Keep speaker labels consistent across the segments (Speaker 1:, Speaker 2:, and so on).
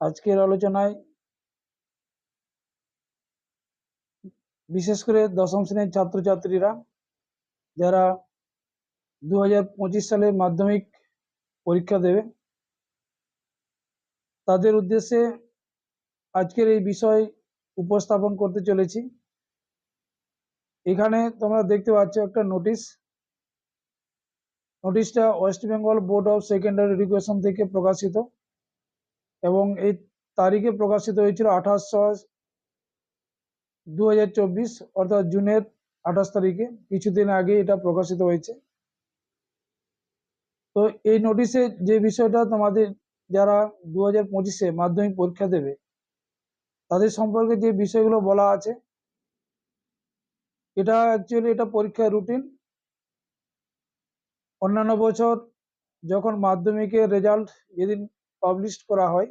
Speaker 1: আজকের আলোচনায় বিশেষ করে দশম শ্রেণির ছাত্রছাত্রীরা যারা দু হাজার পঁচিশ সালে মাধ্যমিক পরীক্ষা দেবে, তাদের উদ্দেশ্যে আজকের এই বিষয় উপস্থাপন করতে চলেছি। এখানে তোমরা দেখতে পাচ্ছ একটা নোটিশ। নোটিশটা West Bengal board of secondary education থেকে প্রকাশিত। এবং এই তারিখে প্রকাশিত হয়েছিল আঠাশ ছয় দু হাজার অর্থাৎ জুনের আঠাশ তারিখে। কিছুদিন আগে এটা প্রকাশিত হয়েছে। তো এই নোটিশে যে বিষয়টা তোমাদের যারা দু হাজার পঁচিশে মাধ্যমিক পরীক্ষা দেবে, তাদের সম্পর্কে যে বিষয়গুলো বলা আছে, এটা অ্যাকচুয়ালি এটা পরীক্ষার রুটিন অন্যান্য বছর যখন মাধ্যমিকের রেজাল্ট যেদিন পাবলিশ করা হয়।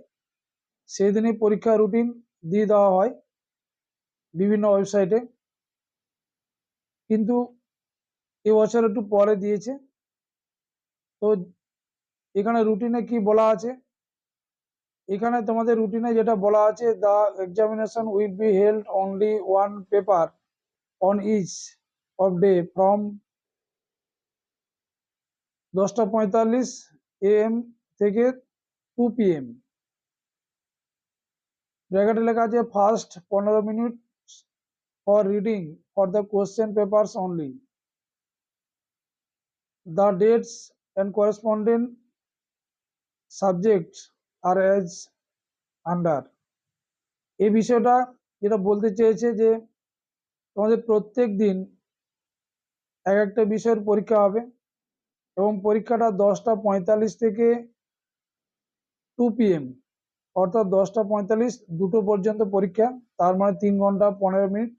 Speaker 1: সেই দিনই পরীক্ষা রুটিন দিয়ে দেওয়া হয় বিভিন্ন ওয়েবসাইটে কিন্তু এবছর একটু পরে দিয়েছে। তো এখানে রুটিনে কি বলা আছে? এখানে তোমাদের রুটিনে যেটা বলা আছে the examination will be held only one paper on each of day from দশটা পঁয়তাল্লিশ এ এম থেকে টু পিএম ব্র্যাকেটে লেখা আছে ফার্স্ট পনেরো minute for reading for the question papers only the dates and correspondent subject are as under এই বিষয়টা যেটা বলতে চেয়েছে যে, তোমাদের প্রত্যেক দিন এক একটা বিষয়ের পরীক্ষা হবে এবং পরীক্ষাটা দশটা পঁয়তাল্লিশ থেকে টু পিএম অর্থাৎ দশটা পঁয়তাল্লিশ, দুটো পর্যন্ত পরীক্ষা, তার মানে তিন ঘণ্টা পনেরো মিনিট।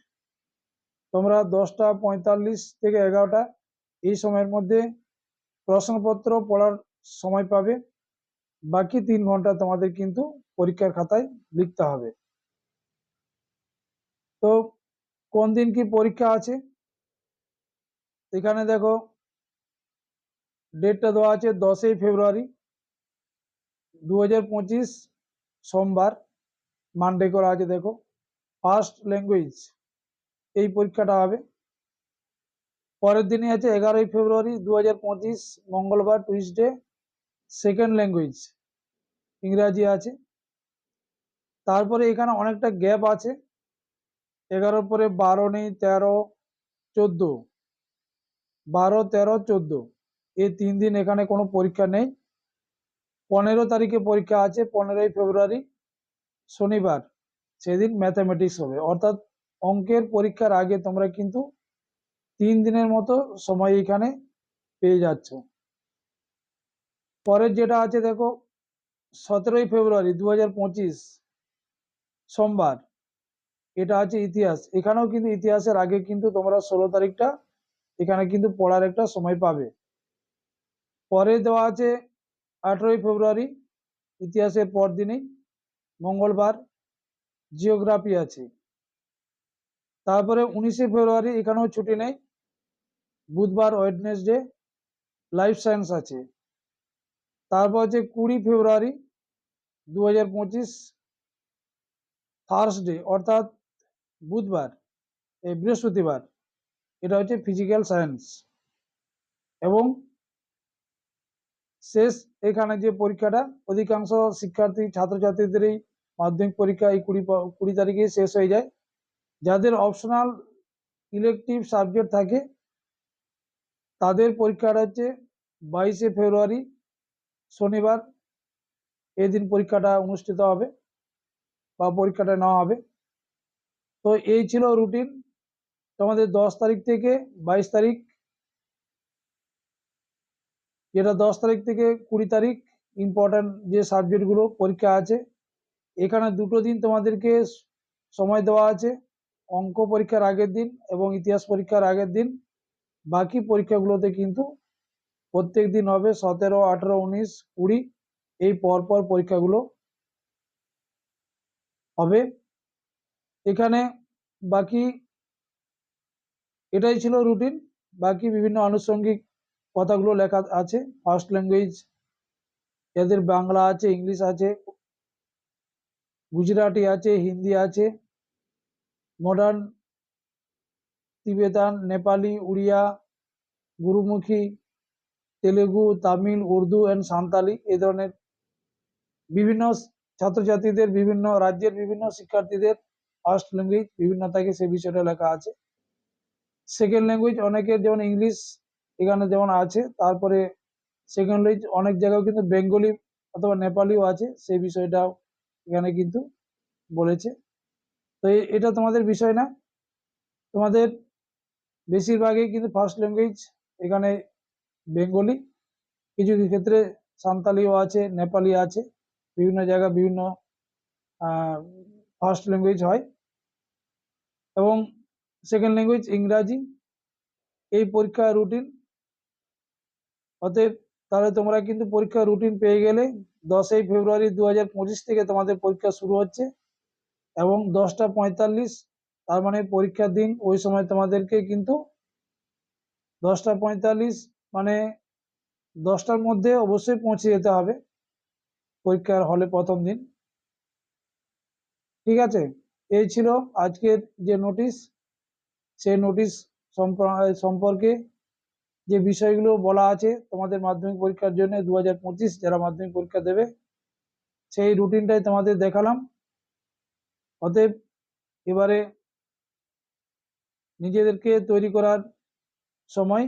Speaker 1: তোমরা দশটা পঁয়তাল্লিশ থেকে এগারোটা, এই সময়ের মধ্যে প্রশ্নপত্র পড়ার সময় পাবে। বাকি তিন ঘণ্টা তোমাদের কিন্তু পরীক্ষার খাতায় লিখতে হবে। তো কোন দিন কি পরীক্ষা আছে? এখানে দেখো, ডেটটা দেওয়া আছে দশই ফেব্রুয়ারি। দু হাজার পঁচিশ সোমবার মানডে করা আছে, দেখো। ফার্স্ট ল্যাঙ্গুয়েজ এই পরীক্ষাটা হবে। পরের দিনই আছে এগারোই ফেব্রুয়ারি দু হাজার পঁচিশ, মঙ্গলবার টুইসডে সেকেন্ড ল্যাঙ্গুয়েজ ইংরাজি আছে। তারপরে এখানে অনেকটা গ্যাপ আছে। এগারোর পরে বারো নেই, তেরো, চোদ্দ। বারো, তেরো, চোদ্দ। এই তিন দিন এখানে কোনো পরীক্ষা নেই। পনেরো তারিখে পরীক্ষা আছে, পনেরোই ফেব্রুয়ারি শনিবার। সেদিন ম্যাথামেটিক্স হবে। অর্থাৎ অঙ্কের পরীক্ষার আগে তোমরা কিন্তু তিন দিনের মতো সময় এখানে পেয়ে যাচ্ছ। পরের যেটা আছে দেখো, সতেরোই ফেব্রুয়ারি দু হাজার পঁচিশ সোমবার। এটা আছে ইতিহাস। এখানেও কিন্তু ইতিহাসের আগে কিন্তু তোমরা ষোলো তারিখটা এখানে কিন্তু পড়ার একটা সময় পাবে। পরে দেওয়া আছে আঠেরোই ফেব্রুয়ারি, ইতিহাসের পর দিনেই মঙ্গলবার জিওগ্রাফি আছে। তারপরে উনিশে ফেব্রুয়ারি, এখানেও ছুটি নেই। বুধবার ওয়েডনেসডে লাইফ সায়েন্স আছে। তারপর হচ্ছে কুড়ি ফেব্রুয়ারি দু হাজার পঁচিশ, থার্সডে, অর্থাৎ বুধবার, এই বৃহস্পতিবার। এটা হচ্ছে ফিজিক্যাল সায়েন্স। এবং শেষ, এখানে যে পরীক্ষাটা, অধিকাংশ শিক্ষার্থী ছাত্রছাত্রীদের এই মাধ্যমিক পরীক্ষা এই কুড়ি কুড়ি তারিখে শেষ হয়ে যায়। যাদের অপশনাল ইলেকটিভ সাবজেক্ট থাকে, তাদের পরীক্ষাটা হচ্ছে বাইশে ফেব্রুয়ারি, শনিবার। এদিন পরীক্ষাটা অনুষ্ঠিত হবে বা পরীক্ষাটা নেওয়া হবে। তো এই ছিল রুটিন তোমাদের দশ তারিখ থেকে বাইশ তারিখ যেটা দশ তারিখ থেকে কুড়ি তারিখ ইম্পর্ট্যান্ট যে সাবজেক্টগুলো পরীক্ষা আছে, এখানে দুটো দিন তোমাদেরকে সময় দেওয়া আছে, অঙ্ক পরীক্ষার আগের দিন এবং ইতিহাস পরীক্ষার আগের দিন। বাকি পরীক্ষাগুলোতে কিন্তু প্রত্যেক দিন হবে সতেরো, আঠেরো, উনিশ, কুড়ি, এই পরপর পরীক্ষাগুলো হবে। এখানে বাকি এটাই ছিল রুটিন বাকি বিভিন্ন আনুষঙ্গিক কথাগুলো লেখা আছে ফার্স্ট ল্যাঙ্গুয়েজ যাদের বাংলা আছে ইংলিশ আছে, গুজরাটি আছে, হিন্দি আছে মডার্ন তিবেতান, নেপালি, উড়িয়া, গুরুমুখী, তেলেগু, তামিল, উর্দু অ্যান্ড সাঁওতালি এ ধরনের বিভিন্ন ছাত্রছাত্রীদের, বিভিন্ন রাজ্যের বিভিন্ন শিক্ষার্থীদের ফার্স্ট ল্যাঙ্গুয়েজ বিভিন্ন থাকে সে বিষয়টা লেখা আছে। সেকেন্ড ল্যাঙ্গুয়েজ অনেকের যেমন ইংলিশ এখানে যেমন আছে, তারপরে সেকেন্ড ল্যাঙ্গুয়েজ অনেক জায়গায় কিন্তু বেঙ্গলি অথবা নেপালিও আছে, সেই বিষয়টাও এখানে কিন্তু বলেছে। তো এটা তোমাদের বিষয় না। তোমাদের বেশিরভাগই কিন্তু ফার্স্ট ল্যাঙ্গুয়েজ এখানে বেঙ্গলি। কিছু কিছু ক্ষেত্রে সাঁওতালিও আছে, নেপালি আছে, বিভিন্ন জায়গায় বিভিন্ন ফার্স্ট ল্যাঙ্গুয়েজ হয়। এবং সেকেন্ড ল্যাঙ্গুয়েজ ইংরাজি। এই পরীক্ষার রুটিন অতএব তাহলে তোমরা কিন্তু পরীক্ষার রুটিন পেয়ে গেলে দশই ফেব্রুয়ারি দু হাজার পঁচিশ থেকে তোমাদের পরীক্ষা শুরু হচ্ছে এবং দশটা পঁয়তাল্লিশ, তার মানে পরীক্ষার দিন ওই সময় তোমাদেরকে কিন্তু দশটা পঁয়তাল্লিশ মানে দশটার মধ্যে অবশ্যই পৌঁছে যেতে হবে পরীক্ষার হলে প্রথম দিন। ঠিক আছে? এই ছিল আজকের যে নোটিশ সেই নোটিশ সম্পর- সম্পর্কে যে বিষয়গুলো বলা আছে তোমাদের মাধ্যমিক পরীক্ষার জন্য দু হাজার পঁচিশ যারা মাধ্যমিক পরীক্ষা দেবে, সেই রুটিনটাই তোমাদের দেখালাম। অতএব এবারে নিজেদেরকে তৈরি করার সময়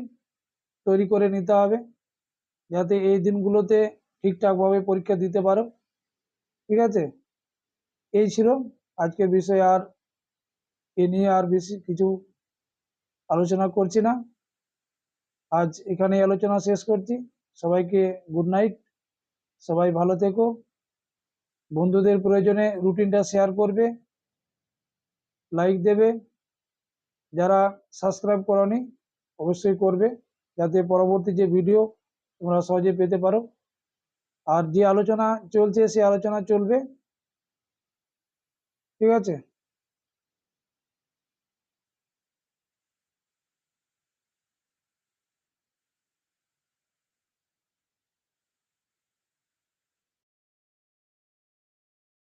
Speaker 1: তৈরি করে নিতে হবে, যাতে এই দিনগুলোতে ঠিকঠাকভাবে পরীক্ষা দিতে পারো। ঠিক আছে? এই ছিল আজকের বিষয়, আর এ নিয়ে আর বেশি কিছু আলোচনা করছি না। আজ এখানেই আলোচনা শেষ করছি। সবাইকে গুড নাইট সবাই ভালো থেকো। বন্ধুদের প্রয়োজনে রুটিনটা শেয়ার করবে। লাইক দেবে। যারা সাবস্ক্রাইব করনি, অবশ্যই করবে। যাতে পরবর্তী যে ভিডিও তোমরা সহজে পেতে পারো। আর যে আলোচনা চলছে, সে আলোচনা চলবে। ঠিক আছে?